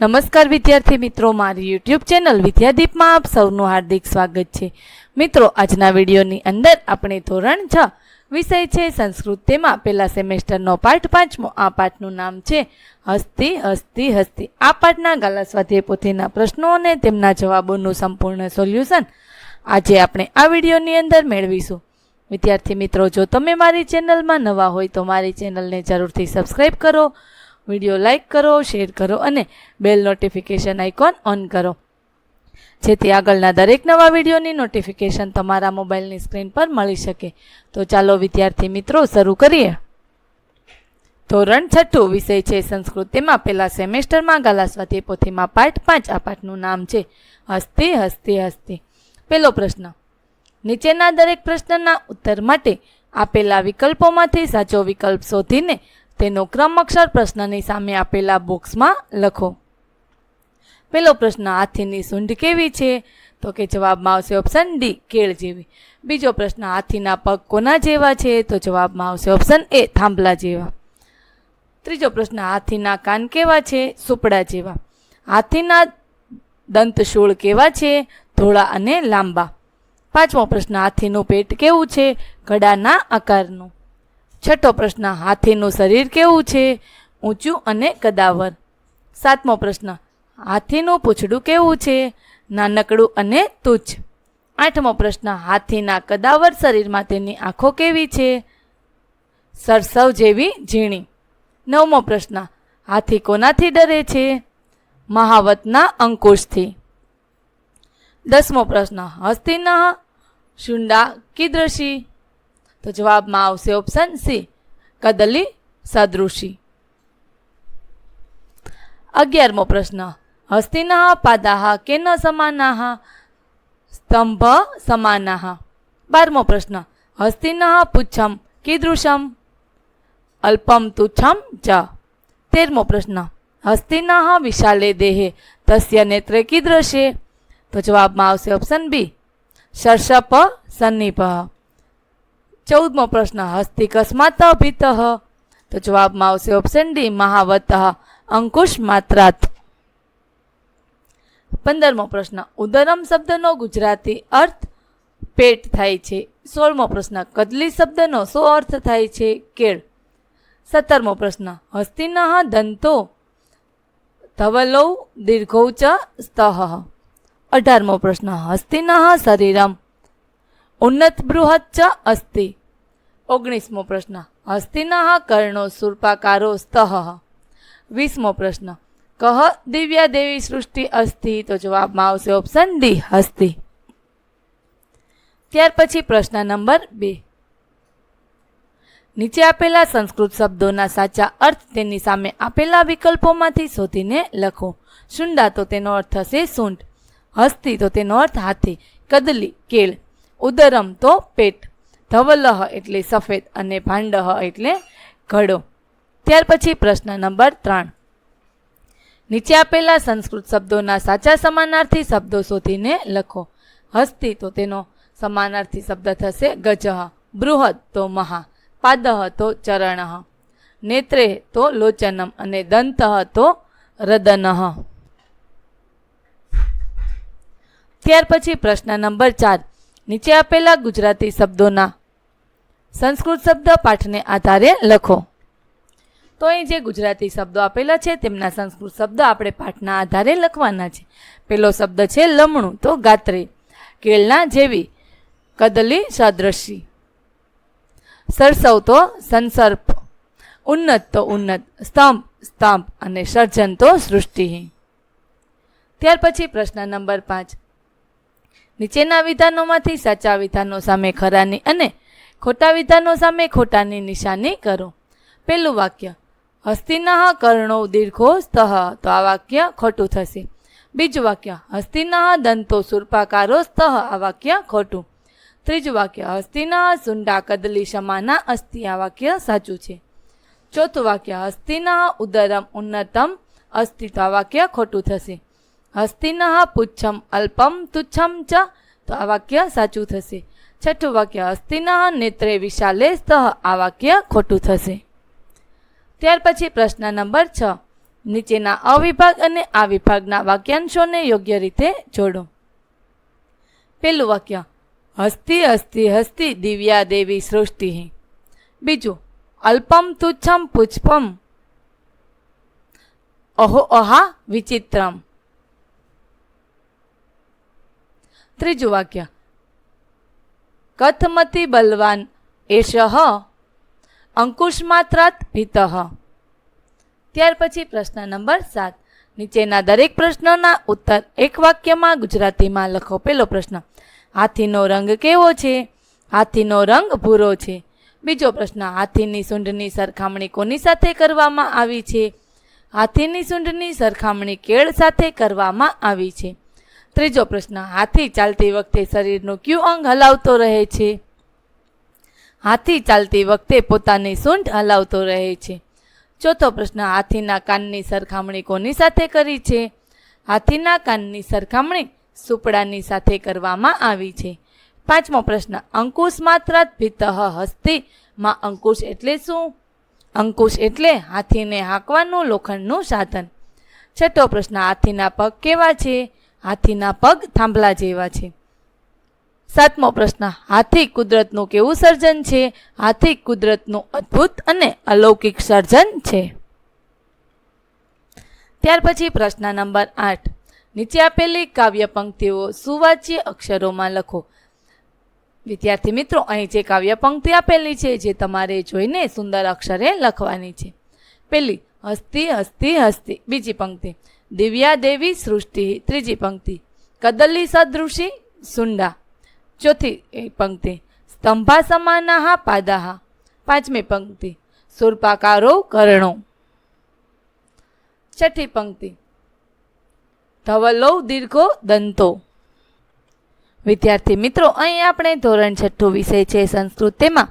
નમસ્કાર વિદ્યાર્થી મિત્રો, મારી યુટ્યુબ ચેનલ વિદ્યાદીપમાં આપ સૌનું હાર્દિક સ્વાગત છે. મિત્રો, આજના વિડીયોની અંદર આપણે ધોરણ છ વિષય છે સંસ્કૃત. તેમાં પહેલા સેમેસ્ટરનો પાઠ પાંચમો. આ પાઠનું નામ છે હસ્તી હસ્તી હસ્તી. આ પાઠના ગાલા સ્વાધ્યાય પોથીના પ્રશ્નો અને તેમના જવાબોનું સંપૂર્ણ સોલ્યુશન આજે આપણે આ વિડીયોની અંદર મેળવીશું. વિદ્યાર્થી મિત્રો, જો તમે મારી ચેનલમાં નવા હોય તો મારી ચેનલને જરૂરથી સબસ્ક્રાઈબ કરો. વીડિયો લાઇક કરો, શેર કરો અને બેલ નોટિફિકેશન આઇકોન ઓન કરો. જેથી આગળના દરેક નવા વિડીયોની નોટિફિકેશન તમારા મોબાઈલની સ્ક્રીન પર મળી શકે. તો ચાલો, વિદ્યાર્થી મિત્રો, શરૂ કરીએ. ધોરણ છઠ્ઠું વિષય છે સંસ્કૃત તેમાં પહેલા સેમેસ્ટરમાં ગાલા સ્વાધ્યાય પોથીમાં પાઠ પાંચ. આ પાઠનું નામ છે હસ્તી હસ્તી હસ્તી. પહેલો પ્રશ્ન. નીચેના દરેક પ્રશ્નના ઉત્તર માટે આપેલા વિકલ્પોમાંથી સાચો વિકલ્પ શોધીને તેનો ક્રમ અક્ષર પ્રશ્નની સામે આપેલા બોક્સમાં લખો. પહેલો પ્રશ્ન, હાથીની સૂંઢ કેવી છે? તો કે જવાબમાં આવશે ઓપ્શન ડી કેળ જેવી. બીજો પ્રશ્ન, હાથીના પગ કોના જેવા છે? તો જવાબમાં આવશે ઓપ્શન એ થાંભલા જેવા. ત્રીજો પ્રશ્ન, હાથીના કાન કેવા છે? સુપડા જેવા. હાથીના દંતશૂળ કેવા છે? ધોળા અને લાંબા. પાંચમો પ્રશ્ન, હાથીનું પેટ કેવું છે? ઘડાના આકારનું. છઠ્ઠો પ્રશ્ન, હાથીનું શરીર કેવું છે? ઊંચું અને કદાવર. સાતમો પ્રશ્ન, હાથીનું પૂંછડું કેવું છે? નાનકડું અને તુચ્છ. આઠમો પ્રશ્ન, હાથીના કદાવર શરીરમાં તેની આંખો કેવી છે? સરસવ જેવી ઝીણી. નવમો પ્રશ્ન, હાથી કોનાથી ડરે છે? મહાવતના અંકુશથી. દસમો પ્રશ્ન, હસ્તિના શુંડા કીદૃશી તો જવાબમાં આવશે ઓપ્શન સી કદલી સદૃશી. અગિયારમો પ્રશ્ન હસ્તિના પાદાહ, કેન સમાનાહ, સ્તંભ સમાનાહ. બારમો પ્રશ્ન હસ્તિના પુચ્છમ, કીદૃશમ, અલ્પમ, તુચ્છમ ચ તેરમો પ્રશ્ન હસ્તિના વિશાલે દેહે, તસ્ય નેત્રે કીદૃશે. તો જવાબમાં આવશે ઓપ્શન બી શર્ષપ સન્નિપ ચૌદમો પ્રશ્ન હસ્તિ કસ્માત ભીત તો જવાબમાં આવશે ઓપ્શન ડી મહાવત અંકુશ માત્રાત. પંદરમો પ્રશ્ન, ઉદરમ શબ્દનો ગુજરાતી અર્થ પેટ થાય છે. સોળમો પ્રશ્ન, કદલી શબ્દનો શું અર્થ થાય છે? કેળ. સત્તરમો પ્રશ્ન, હસ્તિના દંતો, ધવલૌ દીર્ઘૌ ચ સ્તઃ. અઢારમો પ્રશ્ન, હસ્તિના શરીરમ. ઉન્નત બૃહદ ચ અસ્તિ. ઓગણીસમો પ્રશ્ન. હસ્તિના કર્ણો સુરપાકારો સ્તઃ. વીસમો પ્રશ્ન. કહ દિવ્યા દેવી સૃષ્ટિ અસ્થિ તો જવાબમાં આવશે ઓપ્શન ડી હસ્તિ. ત્યાર પછી પ્રશ્ન નંબર બે. નીચે આપેલા સંસ્કૃત શબ્દોના સાચા અર્થ તેની સામે આપેલા વિકલ્પોમાંથી શોધીને લખો. શુંડા તો તેનો અર્થ થશે સૂંઢ. હસ્તી તો તેનો અર્થ હાથી. કદલી, કેળ. ઉદરમ તો પેટ. ધવલહ એટલે સફેદ અને ભાંડહ એટલે ઘડો. ત્યાર પછી પ્રશ્ન નંબર ત્રણ. નીચે આપેલા સંસ્કૃત શબ્દોના સાચા સમાનાર્થી શબ્દો શોધીને લખો. હસ્તી તો તેનો સમાનાર્થી શબ્દ થશે ગજહ, બૃહદ તો મહા, પાદહ તો ચરણઃ, નેત્રે તો લોચનમ અને દંતઃ તો રદનઃ ત્યાર પછી પ્રશ્ન નંબર ચાર. નીચે આપેલા ગુજરાતી શબ્દોના સંસ્કૃત શબ્દ પાઠને આધારે લખો. તો અહીં જે ગુજરાતી શબ્દો આપેલા છે, તેમના સંસ્કૃત શબ્દ આપણે પાઠના આધારે લખવાના છે. પેલો શબ્દ છે લમણું, તો ગાત્રે. કેળના જેવી, કદલી સદ્રશી. સરસવ તો સંસર્પ. ઉન્નત તો ઉન્નત. સ્તંભ સ્તંભ અને સર્જન તો સૃષ્ટિ. ત્યાર પછી પ્રશ્ન નંબર પાંચ. નીચેના વિધાનોમાંથી સાચા વિધાનો સામે ખરાની અને ખોટા વિધાનો સામે ખોટાની નિશાની કરો. પહેલું વાક્ય હસ્તિના કર્ણો દીર્ઘો સ્તઃ તો આ વાક્ય ખોટું થશે. બીજું વાક્ય હસ્તિના દંતો સુરપાકારો સ્તઃ આ વાક્ય ખોટું. ત્રીજું વાક્ય હસ્તિના સુંડા કદલી સમાના અસ્થિ આ વાક્ય સાચું છે. ચોથું વાક્ય હસ્તિના ઉદરમ ઉન્નતમ અસ્થિ તો આ વાક્ય ખોટું થશે. હસ્તિના પુચ્છમ અલ્પમ તુચ્છમ ચ તો આ વાક્ય સાચું થશે છઠ્ઠું વાક્ય હસ્તિનઃ નેત્રે વિશાલે સ્તઃ આ વાક્ય ખોટું થશે ત્યાર પછી પ્રશ્ન નંબર છ, નીચેના અવિભાગ અને આ વિભાગના વાક્યાંશોને યોગ્ય રીતે જોડો. પેલું વાક્ય, હસ્તી હસ્તી હસ્તી, દિવ્યા દેવી સૃષ્ટિ બીજું, અલ્પમ તુચ્છમ પુષ્પમ, અહો અહા વિચિત્રમ. ત્રીજું વાક્ય. કથમતી બલવાન એષ અંકુશમાત્રાત ભીતઃ. ત્યાર પછી પ્રશ્ન નંબર સાત. નીચેના દરેક પ્રશ્નોના ઉત્તર એક વાક્યમાં ગુજરાતીમાં લખો. પેલો પ્રશ્ન, હાથીનો રંગ કેવો છે? હાથીનો રંગ ભૂરો છે. બીજો પ્રશ્ન, હાથીની સૂંઢની સરખામણી કોની સાથે કરવામાં આવી છે? હાથીની સૂંઢની સરખામણી કેળ સાથે કરવામાં આવી છે. ત્રીજો પ્રશ્ન, હાથી ચાલતી વખતે શરીરનું કયું અંગ હલાવતો રહે છે? હાથી ચાલતી વખતે પોતાની સૂંઢ હલાવતો રહે છે. ચોથો પ્રશ્ન, હાથીના કાનની સરખામણી કોની સાથે કરી છે? હાથીના કાનની સરખામણી સુપડાની સાથે કરવામાં આવી છે. પાંચમો પ્રશ્ન, અંકુશ માત્રાત ભીતઃ હસ્તી, માં અંકુશ એટલે શું? અંકુશ એટલે હાથીને હાંકવાનું લોખંડનું સાધન. છઠ્ઠો પ્રશ્ન, હાથીના પગ કેવા છે? હાથીના પગ થાંભલા જેવા છે. સાતમો પ્રશ્ન, હાથી કુદરતનું કેવું સર્જન છે? હાથી કુદરતનું અદ્ભુત અને અલૌકિક સર્જન છે. ત્યાર પછી પ્રશ્ન નંબર આઠ. નીચે આપેલી કાવ્ય પંક્તિઓ સુવાચ્ય અક્ષરોમાં લખો. વિદ્યાર્થી મિત્રો, અહીં જે કાવ્ય પંક્તિ આપેલી છે, જે તમારે જોઈને સુંદર અક્ષરે લખવાની છે. પેલી હસ્તી હસ્તી હસ્તી. બીજી પંક્તિ દિવ્યા દેવી સૃષ્ટિ ત્રીજી પંક્તિ. કદલી સદૃષિ સુંડા. ચોથી પંક્તિ. સ્તંભા સમાનાહ પાદાહા. પાંચમી પંક્તિ. સુરપાકારો કર્ણો. છઠ્ઠી પંક્તિ. ધવલો દીર્ઘો દંતો. વિદ્યાર્થી મિત્રો, અહીં આપણે ધોરણ છઠ્ઠું વિષય છે સંસ્કૃત તેમાં.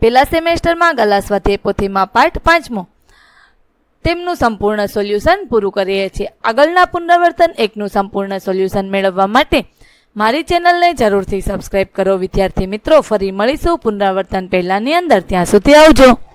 પહેલા સેમેસ્ટરમાં ગલા સ્વાધ્યાય પોથીમાં પાઠ પાંચમો. તેમનું સંપૂર્ણ સોલ્યુશન પૂરું કરીએ છીએ. આગળના પુનરાવર્તન એકનું સંપૂર્ણ સોલ્યુશન મેળવવા માટે મારી ચેનલને જરૂરથી સબસ્ક્રાઇબ કરો. વિદ્યાર્થી મિત્રો, ફરી મળીશું પુનરાવર્તન પહેલાંની અંદર. ત્યાં સુધી આવજો.